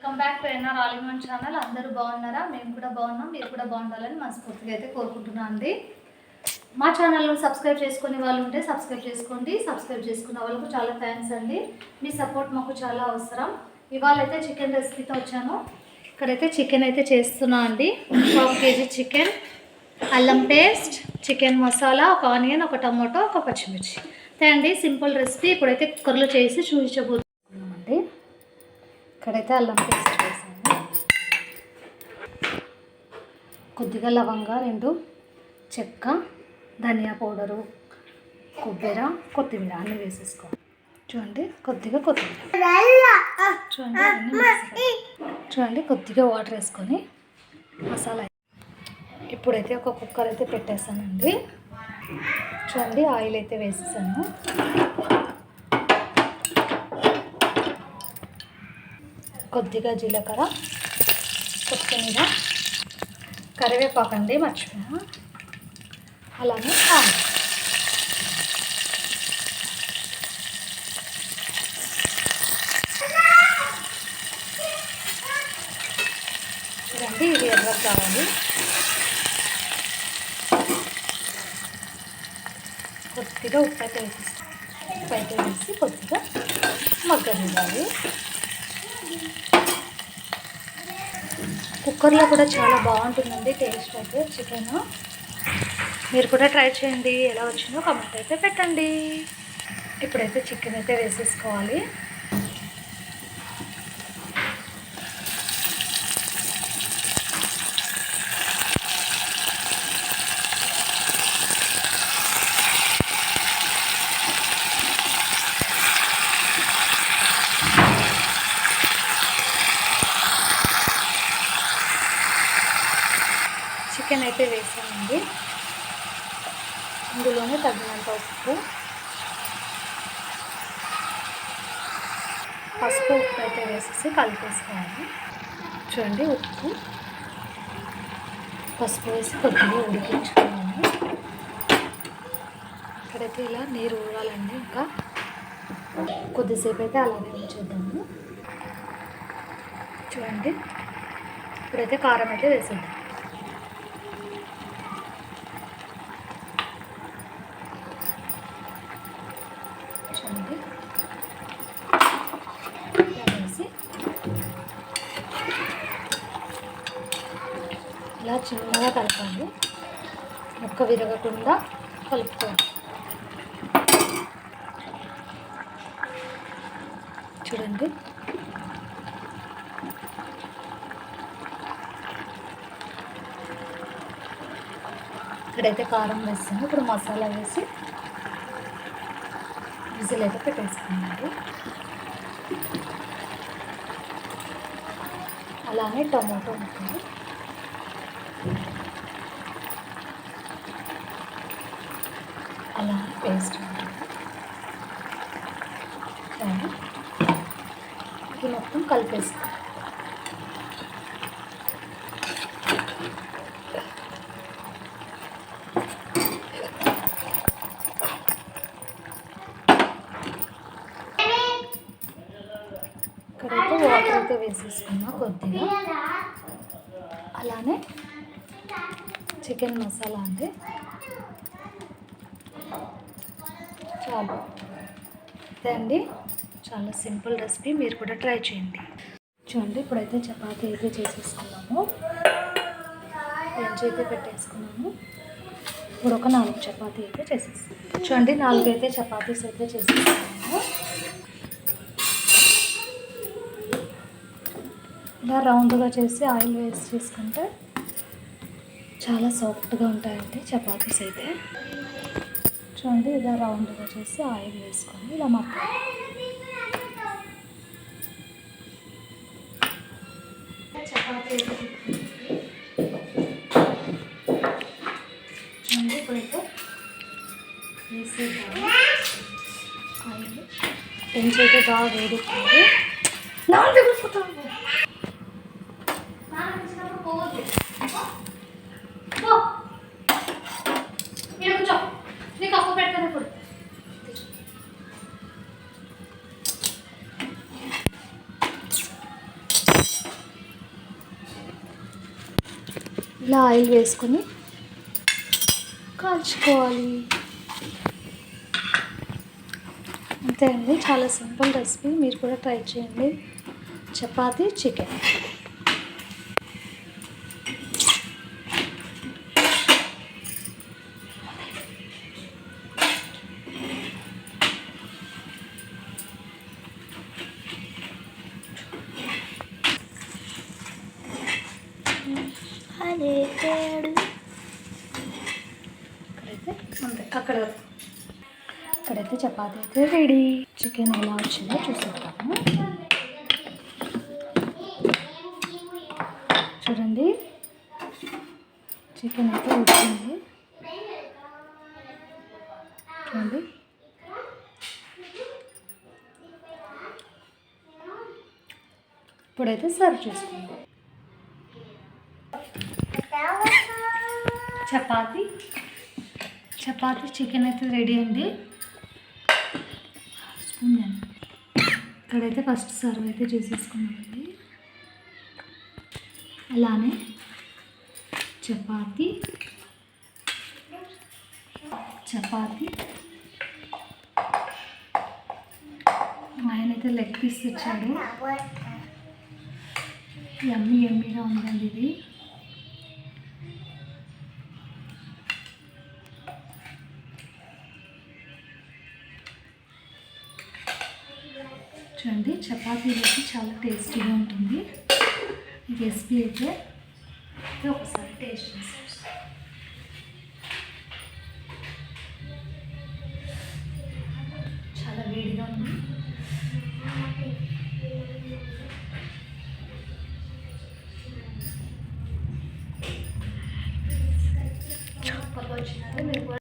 Welcome back to NR all in one channel అందరూ బాగున్నారా? మేము కూడా బాగున్నాం. మీరు కూడా బాగుండాలని మనస్ఫూర్తిగా అయితే కోరుకుంటున్నాను అండి. మా ఛానల్ను సబ్స్క్రైబ్ చేసుకునే వాళ్ళు ఉంటే సబ్స్క్రైబ్ చేసుకోండి. సబ్స్క్రైబ్ చేసుకున్న వాళ్ళకు చాలా థ్యాంక్స్ అండి. మీ సపోర్ట్ మాకు చాలా అవసరం. ఇవాళ అయితే చికెన్ రెసిపీతో వచ్చాను. ఇక్కడైతే చికెన్ అయితే చేస్తున్నా అండి. హాఫ్ కేజీ చికెన్ అల్లం పేస్ట్ చికెన్ మసాలా ఒక ఆనియన్ ఒక టమాటో ఒక పచ్చిమిర్చి. అంతే అండి సింపుల్ రెసిపీ ఇప్పుడైతే కుక్కర్లో చేసి చూపించబోతున్నామండి ఇక్కడైతే అల్లం పేస్ట్ వేసాను కొద్దిగా లవంగా రెండు చెక్క ధనియా పౌడరు కొబ్బరి కొత్తిమీర అన్నీ వేసేసుకోవాలి. చూడండి కొద్దిగా కొత్తిమీర. చూడండి అన్నీ చూడండి కొద్దిగా వాటర్ వేసుకొని మసాలా ఇప్పుడైతే ఒక కుక్కర్ అయితే పెట్టేసానండి. చూడండి ఆయిల్ అయితే వేసేసాను. కొద్దిగా జీలకర్ర కొత్తిమీర కరివేపాకు అండి మర్చిపోయా అలానే ఆయిల్ ఇదండి ఇది ఎర్ర కావాలి కొద్దిగా ఉప్పు అయితే వేసిస్తాం ఉప్పు అయితే వేసి కొద్దిగా మగ్గనివ్వాలి. కుక్కర్లో కూడా చాలా బాగుంటుందండి టేస్ట్ అయితే చికెన్. మీరు కూడా ట్రై చేయండి ఎలా వచ్చిందో కామెంట్ అయితే పెట్టండి. ఇప్పుడైతే చికెన్ అయితే వేసేసుకోవాలి. చికెన్ అయితే ఇందులోనే తగినంత ఉప్పు పసుపు ఉప్పు అయితే వేసేసి కలిపేసుకోవాలి. చూడండి ఉప్పు. పసుపు వేసి కొద్దిగా ఉడికించుకున్నాము ఇక్కడైతే ఇలా నీరు ఊరాలండి ఇంకా. కొద్దిసేపు అయితే అలాగే ఉంచేద్దాము. చూడండి. ఇప్పుడైతే కారం అయితే వేసేద్దాం చూడండి ఇలా వేసి ఇలా చిన్నగా కలపాలి ముక్క విరగకుండా కలుపుకోండి చూడండి. ఇక్కడైతే కారం వేస్తాను. ఇప్పుడు మసాలా వేసి విజిల్ అయితే పెట్టేసుకున్నారు అలానే టమాటో ఉంటుంది అలా పేస్ట్ చూడండి. ఇది మొత్తం కలిపేసుకో ఇక్కడైతే వాటర్ అయితే వేసేసుకున్నా కొద్దిగా అలానే చికెన్ మసాలా అంటే చాలు అండి. చాలా సింపుల్ రెసిపీ. మీరు కూడా ట్రై చేయండి. చూడండి ఇప్పుడైతే చపాతీ అయితే చేసేసుకున్నాము. బెంచ్ అయితే పెట్టేసుకున్నాము. ఇప్పుడు ఒక నాలుగు చపాతీ అయితే చేసేస్తాము చూడండి నాలుగు అయితే చపాతీస్ అయితే చేసేసుకున్నాము. ఇలా రౌండ్గా చేసి ఆయిల్ వేసి చేసుకుంటే చాలా సాఫ్ట్గా ఉంటాయండి చపాతీస్ అయితే. చూడండి ఇలా రౌండ్గా చేసి ఆయిల్ వేసుకొని ఇలా మగ్గాలి చపాతీ అయితే చూడండి ఇప్పుడైతే వేసేద్దాము. ఆయిల్. పెంచైతే బాగా వేడుకుంది నాలుగు ఇలా ఆయిల్ వేసుకొని కాల్చుకోవాలి. అంతే అండి. చాలా సింపుల్ రెసిపీ. మీరు కూడా ట్రై చేయండి. చపాతి చికెన్. ఇక్కడైతే అంతే అక్కడ. అక్కడైతే ఇక్కడైతే చపాతీ అయితే రెడీ చికెన్ ఎలా వచ్చిందో చూసేద్దాము. చూడండి. చికెన్ అయితే వచ్చింది. చూడండి. ఇప్పుడైతే సర్వ్ చేసుకుందాం. చపాతి. చపాతి చికెన్ అయితే రెడీ అండి. స్పూన్ ఇక్కడైతే ఫస్ట్ సర్వ్ అయితే చేసేసుకున్నామండి. అలానే చపాతి. చపాతి. మా ఆయన అయితే లెగ్ పీస్ తెచ్చాడు. ఎమ్మి ఎమ్మిగా ఉందండి ఇది. చూడండి చపాతీలోకి చాలా టేస్టీగా ఉంటుంది. ఈ రెసిపీ అయితే ఒకసారి టేస్ట్ చేస్తాను